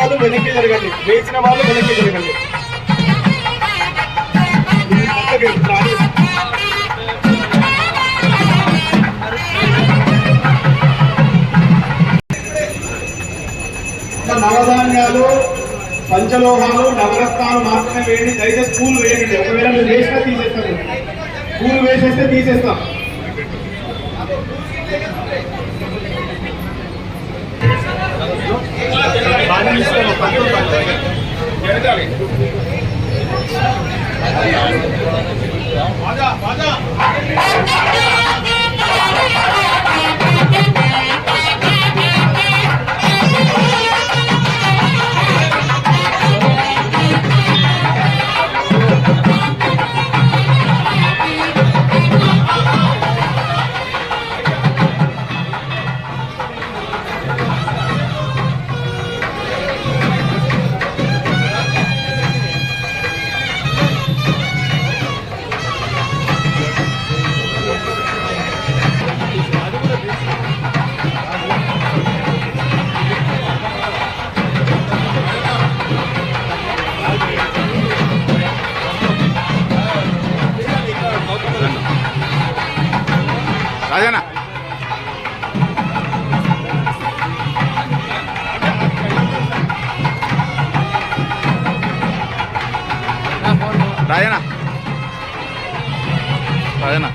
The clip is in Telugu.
వాళ్ళు వెనక్కి జరగండి వేసిన వాళ్ళు వెనక్కి జరగండి నవధాన్యాలు పంచలోహాలు నవరత్నాలు మాత్రమే వేయండి. దయచేసి స్కూల్ వేయండి. ఒకవేళ మీరు వేసినా తీసేస్తాను. స్కూల్ వేసేస్తే తీసేస్తాం. జరగాలి రాజా రాజా రాజన్న. రాజన్న. రాజన్న.